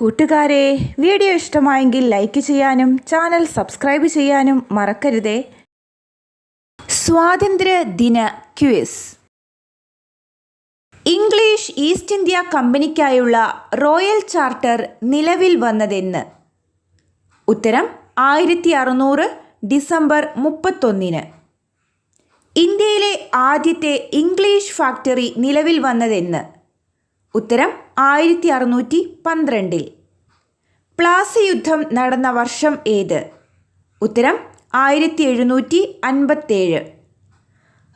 കൂട്ടുകാരെ വീഡിയോ ഇഷ്ടമായെങ്കിൽ ലൈക്ക് ചെയ്യാനും ചാനൽ സബ്സ്ക്രൈബ് ചെയ്യാനും മറക്കരുതേ. സ്വാതന്ത്ര്യ ദിന ക്യൂസ് ഇംഗ്ലീഷ് ഈസ്റ്റ് ഇന്ത്യ കമ്പനിക്കായുള്ള റോയൽ ചാർട്ടർ നിലവിൽ വന്നതെന്ന്. ഉത്തരം ആയിരത്തി അറുന്നൂറ് ഡിസംബർ മുപ്പത്തൊന്നിന്. ഇന്ത്യയിലെ ആദ്യത്തെ ഇംഗ്ലീഷ് ഫാക്ടറി നിലവിൽ വന്നതെന്ന്. ഉത്തരം ആയിരത്തി അറുന്നൂറ്റി പന്ത്രണ്ടിൽ പ്ലാസി യുദ്ധം നടന്ന വർഷം ഏത്? ഉത്തരം ആയിരത്തി എഴുന്നൂറ്റി അൻപത്തേഴ്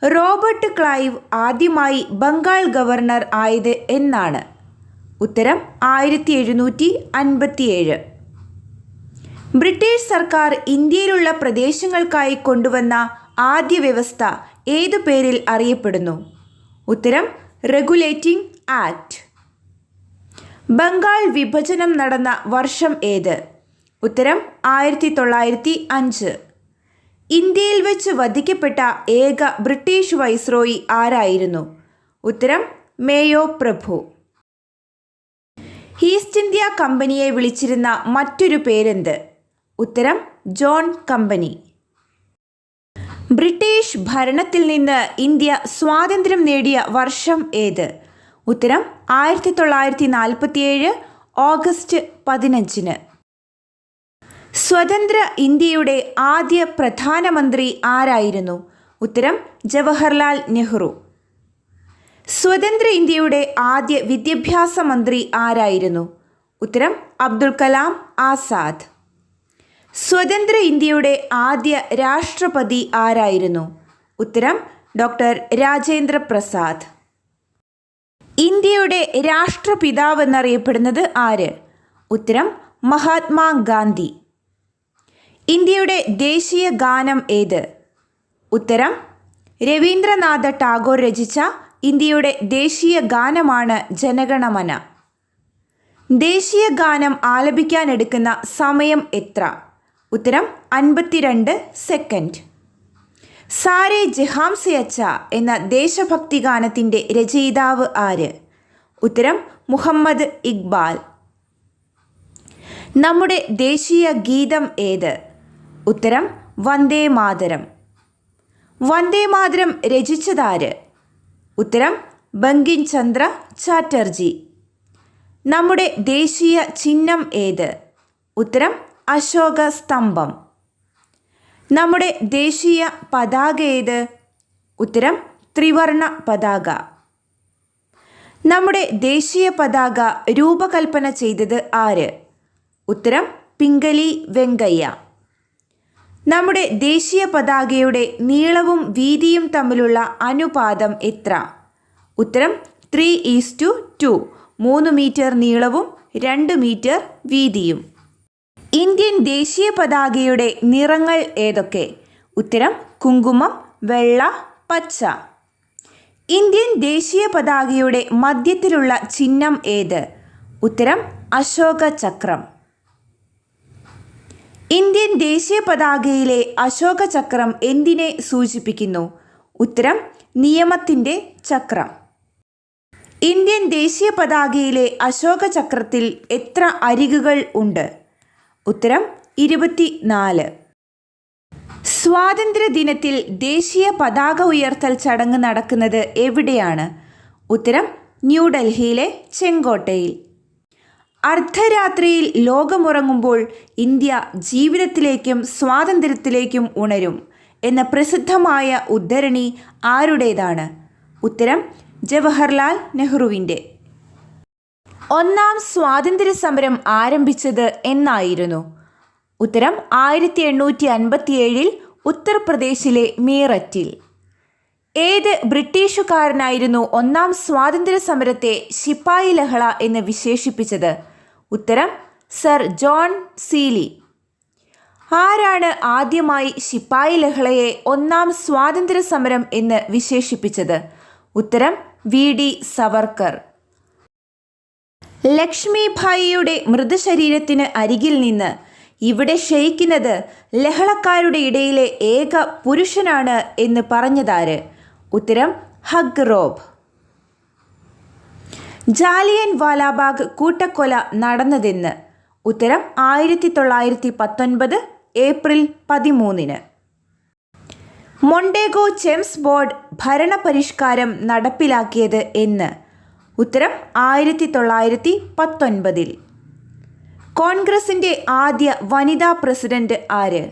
റോബർട്ട് ക്ലൈവ് ആദ്യമായി ബംഗാൾ ഗവർണർ ആയത് എന്നാണ്. ഉത്തരം ആയിരത്തി എഴുന്നൂറ്റി അൻപത്തിയേഴ് ബ്രിട്ടീഷ് സർക്കാർ ഇന്ത്യയിലുള്ള പ്രദേശങ്ങൾക്കായി കൊണ്ടുവന്ന ആദ്യ വ്യവസ്ഥ ഏതു പേരിൽ അറിയപ്പെടുന്നു? ഉത്തരം റെഗുലേറ്റിംഗ് ആക്ട്. ബംഗാൾ വിഭജനം നടന്ന വർഷം ഏത്? ഉത്തരം ആയിരത്തി തൊള്ളായിരത്തി അഞ്ച് ഇന്ത്യയിൽ വെച്ച് വധിക്കപ്പെട്ട ഏക ബ്രിട്ടീഷ് വൈസ്രോയി ആരായിരുന്നു? ഉത്തരം മേയോ പ്രഭു. ഈസ്റ്റ് ഇന്ത്യ കമ്പനിയെ വിളിച്ചിരുന്ന മറ്റൊരു പേരെന്ത്? ഉത്തരം ജോൺ കമ്പനി. ബ്രിട്ടീഷ് ഭരണത്തിൽ നിന്ന് ഇന്ത്യ സ്വാതന്ത്ര്യം നേടിയ വർഷം ഏത്? ഉത്തരം ആയിരത്തി തൊള്ളായിരത്തി നാൽപ്പത്തിയേഴ് ഓഗസ്റ്റ് പതിനഞ്ചിന്. സ്വതന്ത്ര ഇന്ത്യയുടെ ആദ്യ പ്രധാനമന്ത്രി ആരായിരുന്നു? ഉത്തരം ജവഹർലാൽ നെഹ്റു. സ്വതന്ത്ര ഇന്ത്യയുടെ ആദ്യ വിദ്യാഭ്യാസ മന്ത്രി ആരായിരുന്നു? ഉത്തരം അബ്ദുൾ കലാം ആസാദ്. സ്വതന്ത്ര ഇന്ത്യയുടെ ആദ്യ രാഷ്ട്രപതി ആരായിരുന്നു? ഉത്തരം ഡോക്ടർ രാജേന്ദ്ര പ്രസാദ്. ഇന്ത്യയുടെ രാഷ്ട്രപിതാവ് എന്നറിയപ്പെടുന്നത് ആര്? ഉത്തരം മഹാത്മാ ഗാന്ധി ഇന്ത്യയുടെ ദേശീയ ഗാനം ഏത്? ഉത്തരം രവീന്ദ്രനാഥ ടാഗോർ രചിച്ച ഇന്ത്യയുടെ ദേശീയ ഗാനമാണ് ജനഗണമന. ദേശീയ ഗാനം ആലപിക്കാനെടുക്കുന്ന സമയം എത്ര? ഉത്തരം അൻപത്തിരണ്ട് സെക്കൻഡ്. സാരെ ജഹാംസെ അച്ച എന്ന ദേശഭക്തി ഗാനത്തിന്റെ രചയിതാവ് ആര്? ഉത്തരം മുഹമ്മദ് ഇക്ബാൽ. നമ്മുടെ ദേശീയ ഗീതം ഏത്? ഉത്തരം വന്ദേ മാതരം. വന്ദേ മാതരം രചിച്ചതാര്? ഉത്തരം ബങ്കിൻ ചന്ദ്ര ചാറ്റർജി. നമ്മുടെ ദേശീയ ചിഹ്നം ഏത്? ഉത്തരം അശോക സ്തംഭം. നമ്മുടെ ദേശീയ പതാക ഏത്? ഉത്തരം ത്രിവർണ പതാക. നമ്മുടെ ദേശീയ പതാക രൂപകൽപ്പന ചെയ്തത് ആര്? ഉത്തരം പിംഗലി വെങ്കയ്യ. നമ്മുടെ ദേശീയ പതാകയുടെ നീളവും വീതിയും തമ്മിലുള്ള അനുപാതം എത്ര? ഉത്തരം ത്രീ ഈസ് ടു ടു. മൂന്ന് മീറ്റർ നീളവും രണ്ട് മീറ്റർ വീതിയും. ഇന്ത്യൻ ദേശീയ പതാകയുടെ നിറങ്ങൾ ഏതൊക്കെ? ഉത്തരം കുങ്കുമം വെള്ള പച്ച. ഇന്ത്യൻ ദേശീയ പതാകയുടെ മധ്യത്തിലുള്ള ചിഹ്നം ഏത്? ഉത്തരം അശോക ചക്രം. ഇന്ത്യൻ ദേശീയ പതാകയിലെ അശോക ചക്രം എന്തിനെ സൂചിപ്പിക്കുന്നു? ഉത്തരം നിയമത്തിന്റെ ചക്രം. ഇന്ത്യൻ ദേശീയ പതാകയിലെ അശോക ചക്രത്തിൽ എത്ര അരികുകൾ ഉണ്ട്? ഉത്തരം ഇരുപത്തി നാല് സ്വാതന്ത്ര്യദിനത്തിൽ ദേശീയ പതാക ഉയർത്തൽ ചടങ്ങ് നടക്കുന്നത് എവിടെയാണ്? ഉത്തരം ന്യൂഡൽഹിയിലെ ചെങ്കോട്ടയിൽ. അർദ്ധരാത്രിയിൽ ലോകമുറങ്ങുമ്പോൾ ഇന്ത്യ ജീവിതത്തിലേക്കും സ്വാതന്ത്ര്യത്തിലേക്കും ഉണരും എന്ന പ്രസിദ്ധമായ ഉദ്ധരണി ആരുടേതാണ്? ഉത്തരം ജവഹർലാൽ നെഹ്റുവിന്റെ. ഒന്നാം സ്വാതന്ത്ര്യ സമരം ആരംഭിച്ചത് എന്നായിരുന്നു. ഉത്തരം ആയിരത്തി എണ്ണൂറ്റി അൻപത്തിയേഴിൽ ഉത്തർപ്രദേശിലെ മീററ്റിൽ. ഏത് ബ്രിട്ടീഷുകാരനായിരുന്നു ഒന്നാം സ്വാതന്ത്ര്യ സമരത്തെ ശിപ്പായി ലഹള എന്ന് വിശേഷിപ്പിച്ചത്? ഉത്തരം സർ ജോൺ സീലി. ആരാണ് ആദ്യമായി ശിപ്പായി ലഹളയെ ഒന്നാം സ്വാതന്ത്ര്യ സമരം എന്ന് വിശേഷിപ്പിച്ചത്? ഉത്തരം വി ഡി സവർക്കർ. ലക്ഷ്മിഭായിയുടെ മൃതശരീരത്തിന് അരികിൽ നിന്ന് ഇവിടെ ക്ഷയിക്കുന്നത് ലഹളക്കാരുടെ ഇടയിലെ ഏക പുരുഷനാണ് എന്ന് പറഞ്ഞതാര്? ഉത്തരം ഹഗ് റോബ്. ജാലിയൻ വാലാബാഗ് കൂട്ടക്കൊല നടന്നതെന്ന്. ഉത്തരം ആയിരത്തി തൊള്ളായിരത്തി പത്തൊൻപത് ഏപ്രിൽ പതിമൂന്നിന്. മൊണ്ടേഗോ ചെംസ് ബോർഡ് ഭരണപരിഷ്കാരം നടപ്പിലാക്കിയത് എന്ന്. ഉത്തരം ആയിരത്തി തൊള്ളായിരത്തി പത്തൊൻപതിൽ കോൺഗ്രസിന്റെ ആദ്യ വനിതാ പ്രസിഡന്റ് ആര്?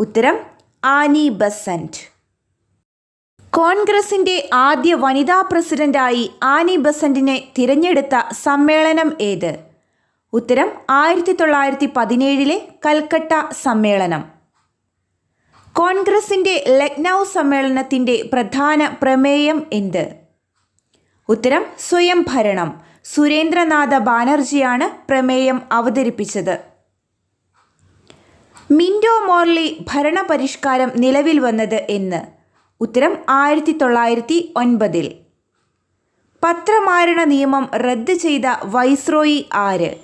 ഉത്തരം ആനി ബസന്റ്. കോൺഗ്രസിന്റെ ആദ്യ വനിതാ പ്രസിഡന്റായി ആനി ബസന്റിനെ തിരഞ്ഞെടുത്ത സമ്മേളനം ഏത്? ഉത്തരം ആയിരത്തി തൊള്ളായിരത്തി പതിനേഴിലെ കൽക്കട്ട സമ്മേളനം. കോൺഗ്രസിന്റെ ലക്നൗ സമ്മേളനത്തിന്റെ പ്രധാന പ്രമേയം എന്ത്? ഉത്തരം സ്വയം ഭരണം. സുരേന്ദ്രനാഥ ബാനർജിയാണ് പ്രമേയം അവതരിപ്പിച്ചത്. മിൻഡോ മോർലി ഭരണപരിഷ്കാരം നിലവിൽ വന്നത് എന്ന്. ഉത്തരം ആയിരത്തി തൊള്ളായിരത്തി ഒൻപതിൽ പത്രമാരണ നിയമം റദ്ദ് ചെയ്ത വൈസ്രോയി ആര്?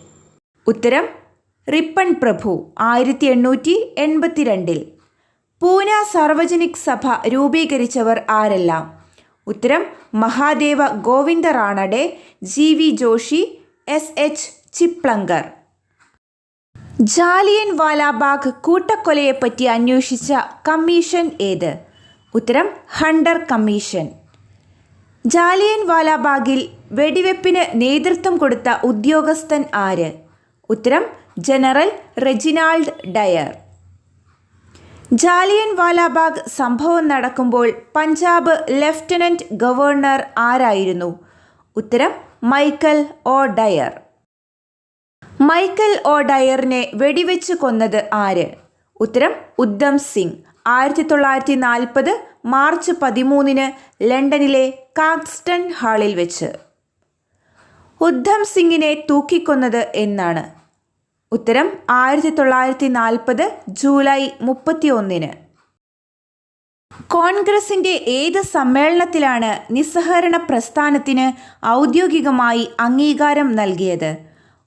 ഉത്തരം റിപ്പൺ പ്രഭു ആയിരത്തി എണ്ണൂറ്റി എൺപത്തിരണ്ടിൽ പൂന സാർവജനിക് സഭ രൂപീകരിച്ചവർ ആരെല്ലാം? ഉത്തരം Mahadeva Govinda Ranade G. V. Joshi S. H. Chiplunkar. Jallian Walabagh കൂട്ടക്കൊലയെപ്പറ്റി അന്വേഷിച്ച കമ്മീഷൻ ഏത്? ഉത്തരം ഹണ്ടർ കമ്മീഷൻ. ജാലിയൻ വാലാബാഗിൽ വെടിവെപ്പിന് നേതൃത്വം കൊടുത്ത ഉദ്യോഗസ്ഥൻ ആര്? ഉത്തരം general Reginald Dyer. Jallian Walabagh സംഭവം നടക്കുമ്പോൾ പഞ്ചാബ് ലഫ്റ്റനന്റ് ഗവർണർ ആരായിരുന്നു? ഉത്തരം Michael O Dyer. Michael O ഡയറിനെ വെടിവെച്ച് കൊന്നത് ആര്? ഉത്തരം ഉദ്ധം സിംഗ്. ആയിരത്തി തൊള്ളായിരത്തി നാൽപ്പത് മാർച്ച് പതിമൂന്നിന് ലണ്ടനിലെ കാക്സ്റ്റൺ ഹാളിൽ വെച്ച്. ഉദ്ധം സിംഗിനെ തൂക്കിക്കൊന്നത് എന്നാണ്. ഉത്തരം ആയിരത്തി തൊള്ളായിരത്തി നാൽപ്പത് ജൂലൈ മുപ്പത്തി ഒന്നിന് കോൺഗ്രസിന്റെ ഏത് സമ്മേളനത്തിലാണ് നിസ്സഹകരണ പ്രസ്ഥാനത്തിന് ഔദ്യോഗികമായി അംഗീകാരം നൽകിയത്?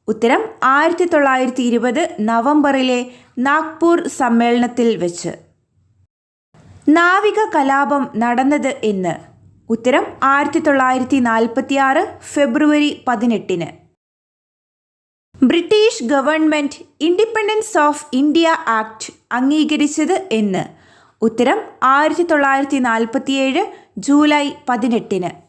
ഉത്തരം ആയിരത്തി തൊള്ളായിരത്തി ഇരുപത് നവംബറിലെ നാഗ്പൂർ സമ്മേളനത്തിൽ വെച്ച്. നാവിക കലാപം നടന്നത് എന്ന്. ഉത്തരം ആയിരത്തി തൊള്ളായിരത്തി നാൽപ്പത്തി ഫെബ്രുവരി പതിനെട്ടിന്. British government independence of India act അംഗീകരിച്ചത് എന്ന്. ഉത്തരം ആയിരത്തി തൊള്ളായിരത്തി നാൽപ്പത്തിയേഴ് ജൂലൈ പതിനെട്ടിന്.